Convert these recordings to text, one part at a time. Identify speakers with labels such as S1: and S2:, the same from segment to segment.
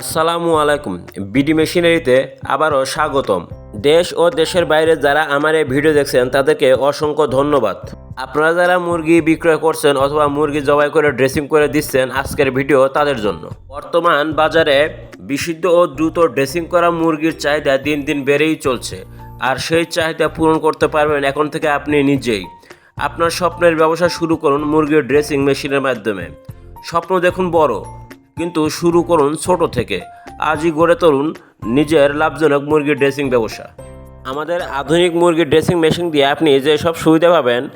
S1: আসসালামু আলাইকুম। বিডি মেশিনারিতে আবারও স্বাগতম। দেশ ও দেশের বাইরে যারা আমার এই ভিডিও দেখছেন, তাদেরকে অসংখ্য ধন্যবাদ। আপনারা যারা মুরগি বিক্রয় করছেন অথবা মুরগি জবাই করে ড্রেসিং করে দিচ্ছেন আজকের ভিডিও তাদের জন্য। বর্তমান বাজারে বিশুদ্ধ ও দ্রুত ড্রেসিং করা মুরগির চাহিদা দিন দিন বেড়েই চলছে। আর সেই চাহিদা পূরণ করতে পারবেন এখন থেকে আপনি নিজেই। আপনার স্বপ্নের ব্যবসা শুরু করুন মুরগির ড্রেসিং মেশিনের মাধ্যমে। স্বপ্ন দেখুন বড়। কিন্তু শুরু করুন ছোট থেকে। আজই গড়ে তুলুন নিজের লাভজনক মুরগির ড্রেসিং ব্যবসা। আমাদের আধুনিক মুরগির ড্রেসিং মেশিন দিয়ে আপনি যে সব সুবিধা পাবেন,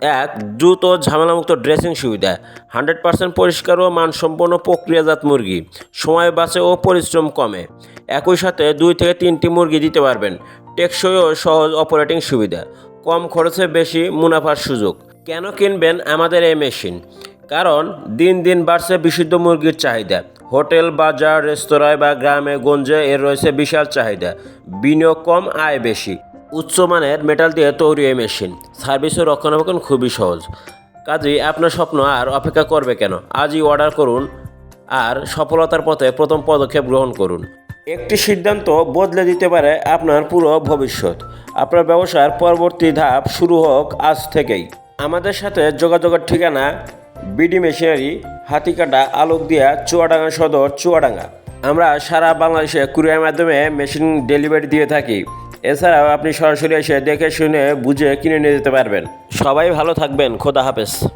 S1: এক, দ্রুত ঝামেলামুক্ত ড্রেসিং সুবিধা, হান্ড্রেড পার্সেন্ট পরিষ্কার ও মানসম্পন্ন প্রক্রিয়াজাত মুরগি, সময় বাঁচে ও পরিশ্রম কমে। একই সাথে দুই থেকে তিনটি মুরগি দিতে পারবেন, টেকসই ও সহজ অপারেটিং সুবিধা। কম খরচে বেশি মুনাফার সুযোগ। কেন কিনবেন আমাদের এই মেশিন? কারণ দিন দিন বাড়ছে বিশুদ্ধ মুরগির চাহিদা। হোটেল, বাজার রেস্তোরাঁয় বা গ্রামে, গঞ্জে এর রয়েছে বিশাল চাহিদা। বিনিয়োগ কম, আয় বেশি। উচ্চমানের মেটাল দিয়ে তৈরি এই মেশিন। সার্ভিস ও রক্ষণাবেক্ষণ খুবই সহজ। কাজেই আপনার স্বপ্ন আর অপেক্ষা করবে কেন? আজই অর্ডার করুন আর সফলতার পথে প্রথম পদক্ষেপ গ্রহণ করুন। একটি সিদ্ধান্ত বদলে দিতে পারে আপনার পুরো ভবিষ্যৎ। আপনার ব্যবসার পরবর্তী ধাপ শুরু হোক আজ থেকেই। আমাদের সাথে যোগাযোগের ঠিকানা বিডি মেশিনারি হাতিকাটা আলোকদিয়া চুয়াডাঙ্গা সদর চুয়াডাঙ্গা। আমরা সারা বাংলাদেশে কুরিয়ার মাধ্যমে মেশিন ডেলিভারি দিয়ে থাকি। এছাড়াও আপনি সরাসরি এসে দেখে শুনে বুঝে কিনে নিয়ে যেতে পারবেন। সবাই ভালো থাকবেন, খোদা হাফেজ।